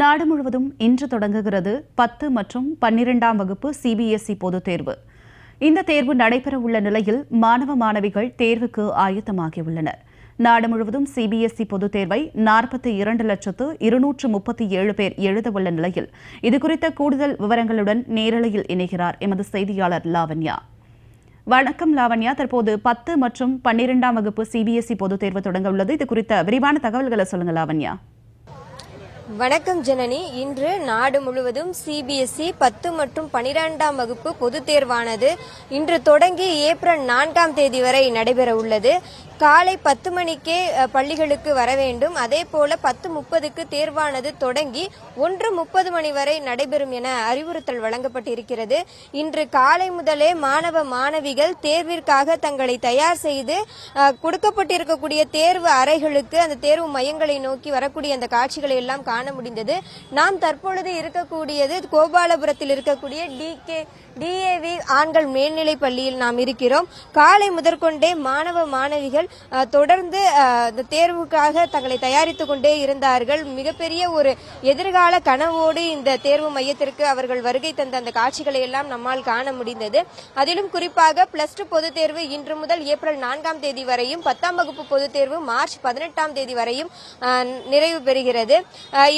நாடு முழுவதும் இன்று தொடங்குகிறது பத்து மற்றும் பன்னிரெண்டாம் வகுப்பு சிபிஎஸ்இ பொதுத் தேர்வு. இந்த தேர்வு நடைபெறவுள்ள நிலையில் மாணவ மாணவிகள் தேர்வுக்கு ஆயத்தமாகியுள்ளனர். நாடு முழுவதும் சிபிஎஸ்இ பொதுத் தேர்வை நாற்பத்தி இரண்டு லட்சத்து இருநூற்று முப்பத்தி ஏழு பேர் எழுதவுள்ள நிலையில் இதுகுறித்த கூடுதல் விவரங்களுடன் நேரலையில் இணைகிறார் எமது செய்தியாளர் லாவண்யா. வணக்கம் லாவண்யா. தற்போது பத்து மற்றும் பன்னிரெண்டாம் வகுப்பு சிபிஎஸ்இ பொதுத் தேர்வு தொடங்க உள்ளது. இது குறித்த விரிவான தகவல்களை சொல்லுங்க லாவண்யா. வணக்கம் ஜனனி. இன்று நாடு முழுவதும் சிபிஎஸ்இ பத்து மற்றும் பனிரெண்டாம் வகுப்பு பொதுத் தேர்வானது இன்று தொடங்கி ஏப்ரல் நான்காம் தேதி வரை நடைபெற உள்ளது காலை பத்து மணிக்கே பள்ளிகளுக்கு வர வேண்டும். அதே போல பத்து முப்பதுக்கு தேர்வானது தொடங்கி ஒன்று முப்பது மணி வரை நடைபெறும் என அறிவுறுத்தல் வழங்கப்பட்டிருக்கிறது. இன்று காலை முதலே மாணவ மாணவிகள் தேர்விற்காக தங்களை தயார் செய்து கொடுக்கப்பட்டிருக்கக்கூடிய தேர்வு அறைகளுக்கு அந்த தேர்வு மையங்களை நோக்கி வரக்கூடிய அந்த காட்சிகளை எல்லாம் காண முடிந்தது. நாம் தற்பொழுது இருக்கக்கூடியது கோபாலபுரத்தில் இருக்கக்கூடிய டி கே டிஏவி ஆண்கள் மேல்நிலை பள்ளியில் நாம் இருக்கிறோம். காலை முதற்கொண்டே மாணவ மாணவிகள் தொடர்ந்து இந்த தேர்வுக்காக தங்களை தயாரித்துக் கொண்டே இருந்தார்கள். மிகப்பெரிய ஒரு எதிர்கால கனவோடு இந்த தேர்வு மையத்திற்கு அவர்கள் வருகை தந்த அந்த காட்சிகளை எல்லாம் நம்மால் காண முடிந்தது. அதிலும் குறிப்பாக பிளஸ் டூ பொதுத் தேர்வு இன்று முதல் ஏப்ரல் நான்காம் தேதி வரையும் பத்தாம் வகுப்பு பொதுத் தேர்வு மார்ச் பதினெட்டாம் தேதி வரையும் நிறைவு பெறுகிறது.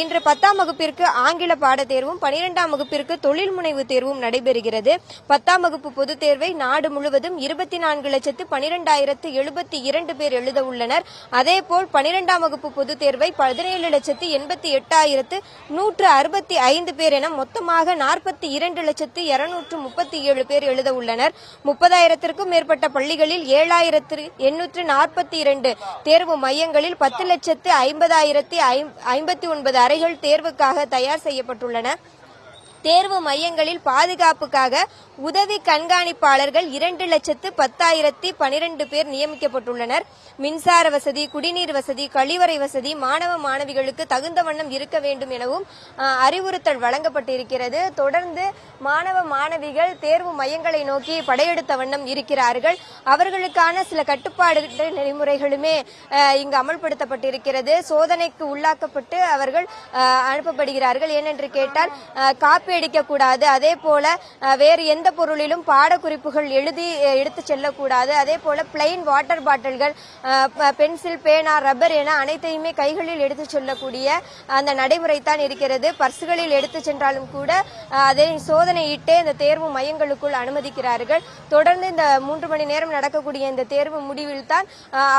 இன்று பத்தாம் வகுப்பிற்கு ஆங்கில பாடத் தேர்வும் பனிரெண்டாம் வகுப்பிற்கு தொழில் முனைவு தேர்வும் நடைபெறுகிறது. பத்தாம் வகுப்பு பொதுத் தேர்வை நாடு முழுவதும் இருபத்தி நான்கு லட்சத்து பனிரெண்டாயிரத்து எழுபத்தி இரண்டு பேர் எழுத உள்ளனர். அதேபோல் பனிரெண்டாம் வகுப்பு பொதுத் தேர்வை பதினேழு லட்சத்து எண்பத்தி எட்டாயிரத்து நூற்று அறுபத்தி ஐந்து பேர் என மொத்தமாக நாற்பத்தி இரண்டு லட்சத்து இருநூற்று முப்பத்தி ஏழு பேர் எழுத உள்ளனர். முப்பதாயிரத்திற்கும் மேற்பட்ட பள்ளிகளில் ஏழாயிரத்து எண்ணூற்று நாற்பத்தி இரண்டு தேர்வு மையங்களில் பத்து லட்சத்து ஐம்பதாயிரத்தி ஐம்பத்தி ஒன்பது அறைகள் தேர்வுக்காக தயார் செய்யப்பட்டுள்ளன. தேர்வு மையங்களில் பாதுகாப்புக்காக உதவி கண்காணிப்பாளர்கள் இரண்டு லட்சத்து பத்தாயிரத்தி பனிரெண்டு பேர் நியமிக்கப்பட்டுள்ளனர். மின்சார வசதி குடிநீர் வசதி கழிவறை வசதி மாணவ மாணவிகளுக்கு தகுந்த வண்ணம் இருக்க வேண்டும் எனவும் அறிவுறுத்தல் வழங்கப்பட்டிருக்கிறது. தொடர்ந்து மாணவ மாணவிகள் தேர்வு மையங்களை நோக்கி படையெடுத்த வண்ணம் இருக்கிறார்கள். அவர்களுக்கான சில கட்டுப்பாடு நெறிமுறைகளுமே இங்கு அமல்படுத்தப்பட்டிருக்கிறது. சோதனைக்கு உள்ளாக்கப்பட்டு அவர்கள் அனுப்பப்படுகிறார்கள். ஏனென்று கேட்டால் காப்பீடு காப்பி கூடாது அதே போல வேறு எந்த பொருளிலும் பாடக்குறிப்புகள் எழுதி எடுத்து செல்லக்கூடாது. அதே போல பிளைன் வாட்டர் பாட்டில்கள் பென்சில் பேனா ரப்பர் என அனைத்தையுமே கைகளில் எடுத்துச் செல்லக்கூடிய அந்த நடைமுறை தான் இருக்கிறது. பர்சுகளில் எடுத்து சென்றாலும் கூட அதை சோதனையிட்டே இந்த தேர்வு மையங்களுக்குள் அனுமதிக்கிறார்கள். தொடர்ந்து இந்த மூன்று மணி நேரம் நடக்கக்கூடிய இந்த தேர்வு முடிவில் தான்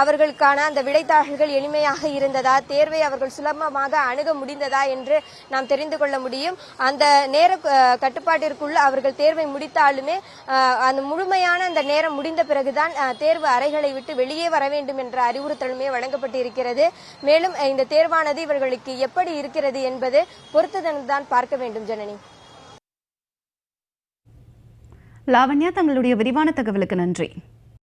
அவர்களுக்கான அந்த விடைத்தாள்கள் எளிமையாக இருந்ததா தேர்வை அவர்கள் சுலபமாக அணுக முடிந்ததா என்று நாம் தெரிந்து கொள்ள முடியும். அந்த நேர நேர கட்டுப்பாட்டிற்குள் அவர்கள் தேர்வை முடித்தாலுமே அந்த முழுமையான அந்த நேரம் முடிந்த பிறகுதான் தேர்வு அறைகளை விட்டு வெளியே வர வேண்டும் என்ற அறிவுறுத்தலுமே வழங்கப்பட்டிருக்கிறது. மேலும் இந்த தேர்வானது இவர்களுக்கு எப்படி இருக்கிறது என்பது பொறுத்துதான் பார்க்க வேண்டும் ஜனனி. லாவண்யா தங்களுடைய விரிவான தகவலுக்கு நன்றி.